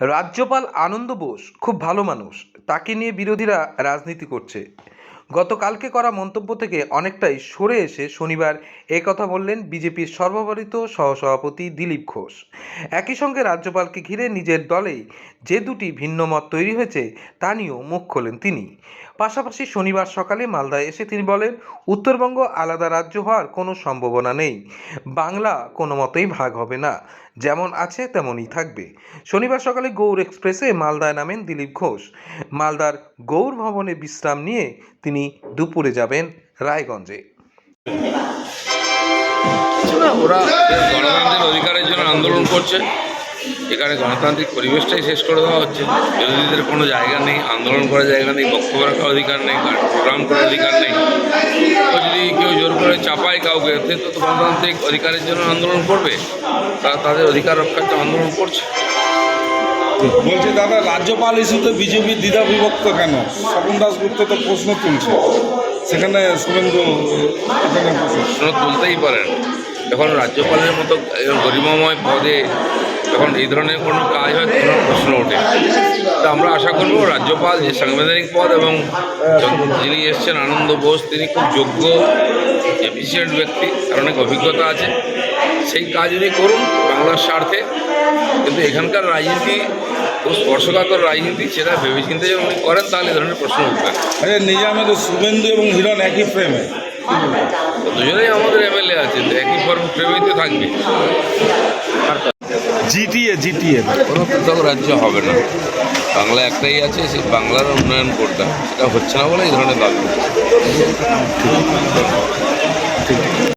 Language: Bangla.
রাজ্যপাল আনন্দ বোস খুব ভালো মানুষ। তাকে নিয়ে বিরোধীরা রাজনীতি করছে। গতকালকে করা মন্তব্য থেকে অনেকটাই সরে এসে শনিবার কথা বললেন বিজেপির সর্বভারতীয় সহসভাপতি দিলীপ ঘোষ। একই সঙ্গে রাজ্যপালকে ঘিরে নিজের দলেই যে দুটি ভিন্ন মত তৈরি হয়েছে, তা নিয়েও মুখ খোলেন তিনি। পাশাপাশি শনিবার সকালে মালদায় এসে তিনি বলেন, উত্তরবঙ্গ আলাদা রাজ্য হওয়ার কোনো সম্ভাবনা নেই। বাংলা কোনো মতেই ভাগ হবে না। যেমন আছে তেমনই থাকবে। শনিবার সকালে গৌর এক্সপ্রেসে মালদায় নামেন দিলীপ ঘোষ। মালদার গৌড় ভবনে বিশ্রাম নিয়ে তিনি দুপুরে যাবেন রায়গঞ্জে। ওরা অধিকারের জন্য আন্দোলন করছে। এখানে গণতান্ত্রিক পরিবেশটাই শেষ করে দেওয়া হচ্ছে। বিরোধীদের কোনো জায়গা নেই, আন্দোলন করার জায়গা নেই, বক্তব্য রাখার অধিকার নেই প্রোগ্রাম করার অধিকার নেই। করে কাউকে। তো গণতান্ত্রিক অধিকারের জন্য আন্দোলন করবে। তারা তাদের অধিকার রক্ষার জন্য আন্দোলন করছে। বলছি দাদা রাজ্যপাল ইস্যুতে বিজেপি দ্বিধা বিভক্ত কেন? স্বপন দাসগুপ্ত তো প্রশ্ন তুলছে। সেখানে শুভেন্দু এখানে প্রশ্ন তুলতেই পারেন। যখন রাজ্যপালের মতো গরিমাময় পদে যখন এই ধরনের কোনো কাজ হয় তখন প্রশ্ন ওঠে। তা আমরা আশা করব রাজ্যপাল যে সাংবিধানিক পদ এবং যিনি এসছেন আনন্দ বোস তিনি খুব যোগ্য এফিসিয়েন্ট ব্যক্তি তার অনেক অভিজ্ঞতা আছে। সেই কাজ উনি করুন বাংলার স্বার্থে কিন্তু এখানকার রাজনীতি খুব স্পর্শকাতর রাজনীতি সেটা ভেবেচিন্তে যদি উনি করেন তাহলে ধরনের প্রশ্ন উঠবে। আরে নিজামের শুভেন্দু এবং হিরণ একই ফ্রেমে দুজনেই আমাদের এমএলএ আছে তো একই ফর্ম প্রেমিত থাকবে। GTA GTA. কোনো পৃথক রাজ্য হবে না। বাংলা একটাই আছে সেই বাংলার উন্নয়ন করতে হবে। সেটা হচ্ছে না বলে এই ধরনের দাবি। ঠিক